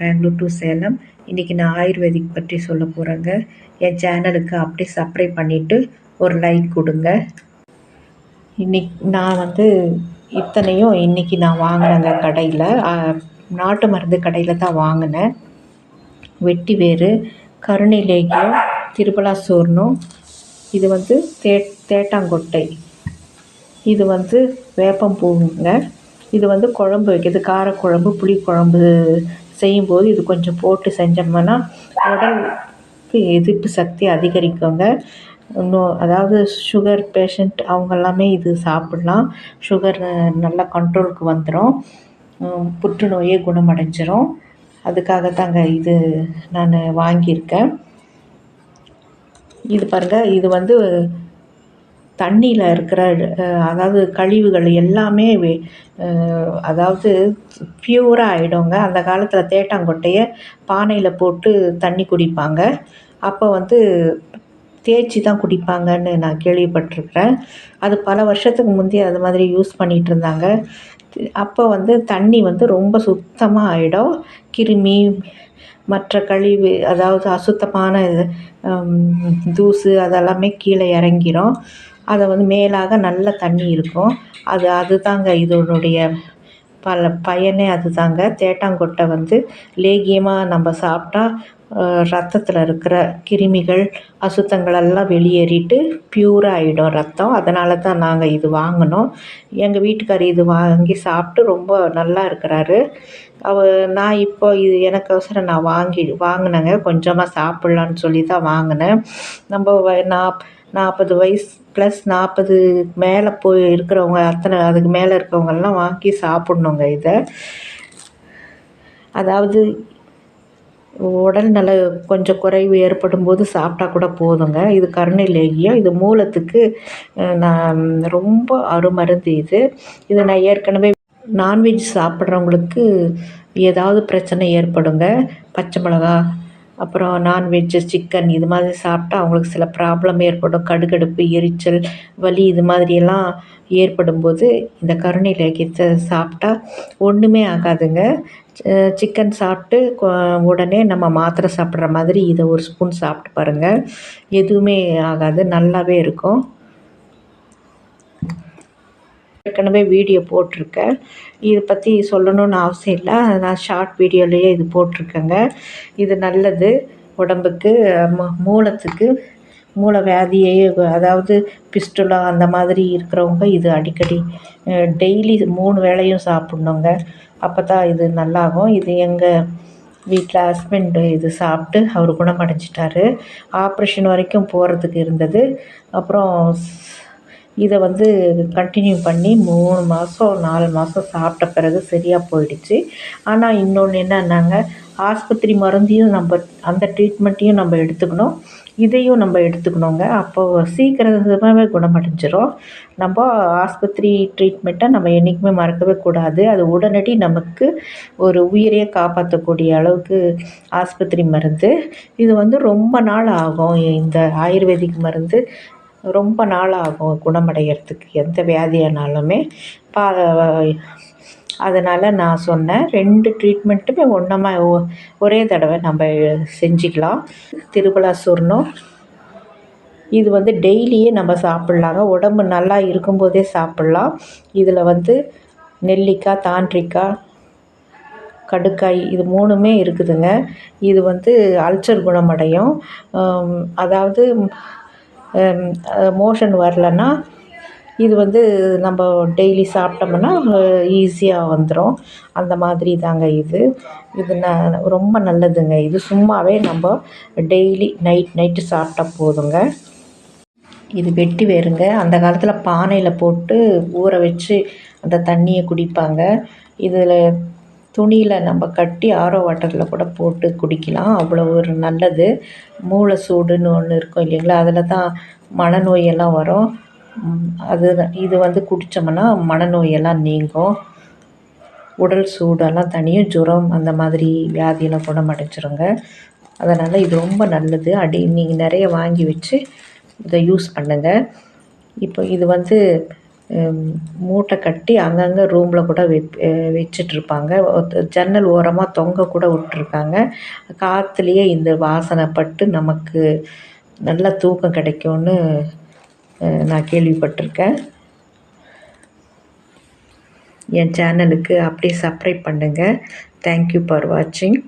Bangalore to Salem. இன்றைக்கி நான் ayurvedic பற்றி சொல்ல போகிறேங்க என் சேனலுக்கு அப்படியே சப்ஸ்கிரைப் பண்ணிவிட்டு ஒரு லைக் கொடுங்க. இன்னைக்கு நான் வந்து இத்தனையும் இன்றைக்கி நான் வாங்கினேங்க கடையில். நாட்டு மருந்து கடையில் தான் வாங்கினேன். வெட்டி வேறு கருணைலேகியம் திருபலா சூர்ணம் இது வந்து தே தேட்டாங்கொட்டை. இது வந்து வேப்பம்பூங்க இது வந்து குழம்பு வைக்கிறது காரக்குழம்பு புளிக்குழம்பு செய்யும்போது இது கொஞ்சம் போட்டு செஞ்சோம்னா உடலுக்கு எதிர்ப்பு சக்தி அதிகரிக்குங்க. இன்னும் அதாவது சுகர் பேஷண்ட் அவங்க எல்லாமே இது சாப்பிட்லாம். சுகர் நல்லா கண்ட்ரோலுக்கு வந்துடும் புற்றுநோயே குணமடைஞ்சிரும். அதுக்காக தாங்க இது நான் வாங்கியிருக்கேன். இது பாருங்கள் இது வந்து தண்ணியில் இருக்கிற அதாவது கழிவுகள் எல்லாமே அதாவது ப்யூராக ஆகிடுங்க அந்த காலத்தில் தேட்டாங்கொட்டையை பானையில் போட்டு தண்ணி குடிப்பாங்க. அப்போ வந்து தேய்ச்சி தான் குடிப்பாங்கன்னு நான் கேள்விப்பட்டிருக்கிறேன். அது பல வருஷத்துக்கு முந்தைய அது மாதிரி யூஸ் பண்ணிகிட்டு இருந்தாங்க. அப்போ வந்து தண்ணி வந்து ரொம்ப சுத்தமாக ஆகிடும் கிருமி மற்ற கழிவு அதாவது அசுத்தமான தூசு அதெல்லாமே கீழே இறங்கிரும். அதை வந்து மேலாக நல்ல தண்ணி இருக்கும். அது அதுதாங்க இதனுடைய பல பயனே அதுதாங்க. தேட்டாங்கொட்டை வந்து லேகியமாக நம்ம சாப்பிட்டா ரத்தத்தில் இருக்கிற கிருமிகள் அசுத்தங்களெல்லாம் வெளியேறிட்டு ப்யூராக ஆகிடும் ரத்தம். அதனால தான் நாங்கள் இது வாங்கினோம். எங்கள் வீட்டுக்கார் இது வாங்கி சாப்பிட்டு ரொம்ப நல்லா இருக்கிறாரு. அவ நான் இப்போ இது எனக்கு அவசரம் நான் வாங்கி வாங்கினேங்க. கொஞ்சமாக சாப்பிட்லான்னு சொல்லி தான் வாங்கினேன். நம்ம நாப் நாற்பது வயசு ப்ளஸ் நாற்பது மேலே போய் இருக்கிறவங்க அத்தனை அதுக்கு மேலே இருக்கிறவங்கெல்லாம் வாங்கி சாப்பிட்ணுங்க இதை. அதாவது உடல் நல கொஞ்சம் குறைவு ஏற்படும் போது சாப்பிட்டா கூட போதுங்க. இது கருணை இது மூலத்துக்கு நான் ரொம்ப அருமருந்து இது. இதை நான் ஏற்கனவே நான்வெஜ் சாப்பிட்றவங்களுக்கு ஏதாவது பிரச்சனை ஏற்படுங்க. பச்சை மிளகா அப்புறம் நான்வெஜ்ஜு சிக்கன் இது மாதிரி சாப்பிட்டா அவங்களுக்கு சில ப்ராப்ளம் ஏற்படும். கடுகடுப்பு எரிச்சல் வலி இது மாதிரியெல்லாம் ஏற்படும்போது இந்த கருணை லேகியத்தை சாப்பிட்டா ஒன்றுமே ஆகாதுங்க. சிக்கன் சாப்பிட்டு உடனே நம்ம மாத்திரை சாப்பிட்ற மாதிரி இதை ஒரு ஸ்பூன் சாப்பிட்டு பாருங்கள் எதுவுமே ஆகாது நல்லாவே இருக்கும். ஏற்கனவே வீடியோ போட்டிருக்கேன். இதை பற்றி சொல்லணும்னு அவசியம் இல்லை. நான் ஷார்ட் வீடியோலேயே இது போட்டிருக்கேங்க. இது நல்லது. உடம்புக்கு மூலத்துக்கு மூல வியாதியை அதாவது பிஸ்டுலா அந்த மாதிரி இருக்கிறவங்க இது அடிக்கடி டெய்லி மூணு வேளையும் சாப்பிட்ணுங்க. அப்போ தான் இது நல்லாகும். இது எங்கள் வீட்டில் ஹஸ்பண்டு இது சாப்பிட்டு அவர் குணமடைஞ்சிட்டாரு. ஆப்ரேஷன் வரைக்கும் போகிறதுக்கு இருந்தது. அப்புறம் இதை வந்து கண்டினியூ பண்ணி மூணு மாதம் நாலு மாதம் சாப்பிட்ட பிறகு சரியாக போயிடுச்சு. ஆனால் இன்னொன்று என்னன்னாங்க ஆஸ்பத்திரி மருந்தையும் நம்ம அந்த ட்ரீட்மெண்ட்டையும் நம்ம எடுத்துக்கணும். இதையும் நம்ம எடுத்துக்கணுங்க. அப்போது சீக்கிரமாகவே குணமடைஞ்சிரும். நம்ம ஆஸ்பத்திரி ட்ரீட்மெண்ட்டை நம்ம என்றைக்குமே மறக்கவே கூடாது. அது உடனடி நமக்கு ஒரு உயிரையே காப்பாற்றக்கூடிய அளவுக்கு ஆஸ்பத்திரி மருந்து. இது வந்து ரொம்ப நாள் ஆகும். இந்த ஆயுர்வேதிக் மருந்து ரொம்ப நாள் ஆகும் குணமடைகிறதுக்கு எந்த வியாதியானாலுமே பா அதனால் நான் சொன்னேன் ரெண்டு ட்ரீட்மெண்ட்டுமே ஒன்றமா ஒரே தடவை நம்ம செஞ்சுக்கலாம். திருவிழா சொர்ணம் இது வந்து டெய்லியே நம்ம சாப்பிட்லாங்க. உடம்பு நல்லா இருக்கும்போதே சாப்பிட்லாம். இதில் வந்து நெல்லிக்காய் தாண்டிக்காய் கடுக்காய் இது மூணுமே இருக்குதுங்க. இது வந்து அல்சர் குணமடையும். அதாவது மோஷன் வரலன்னா இது வந்து நம்ம டெய்லி சாப்பிட்டோம்னா ஈஸியாக வந்துடும் அந்த மாதிரி தாங்க இது. இது ந ரொம்ப நல்லதுங்க. இது சும்மாவே நம்ம டெய்லி நைட் நைட்டு சாப்பிட்டா போதுங்க. இது வெட்டி வேறுங்க. அந்த காலத்தில் பானையில் போட்டு ஊற வச்சு அந்த தண்ணியை குடிப்பாங்க. இதில் துணியில் நம்ம கட்டி ஆரோ வாட்டரில் கூட போட்டு குடிக்கலாம். அவ்வளோ ஒரு நல்லது. மூளை சூடுன்னு ஒன்று இருக்கும் இல்லைங்களா? அதில் தான் மனநோயெல்லாம் வரும். அது இது வந்து குடித்தோம்னா மனநோயெல்லாம் நீங்கும். உடல் சூடெல்லாம் தனியும் ஜுரம் அந்த மாதிரி வியாதியெல்லாம் குணமடைஞ்சிருங்க. அதனால் இது ரொம்ப நல்லது. அடி நீங்கள் நிறைய வாங்கி வச்சு இதை யூஸ் பண்ணுங்கள் இப்போ இது வந்து மூட்டை கட்டி அங்கங்கே ரூமில் கூட வைப் வச்சிட்ருப்பாங்க ஜன்னல் ஓரமாக தொங்க கூட விட்ருக்காங்க காற்றுலையே இந்த வாசனை பட்டு நமக்கு நல்ல தூக்கம் கிடைக்கும்னு நான் கேள்விப்பட்டிருக்கேன். என் சேனலுக்கு அப்படியே சப்ரைப் பண்ணுங்கள் தேங்க்யூ ஃபார் வாட்சிங்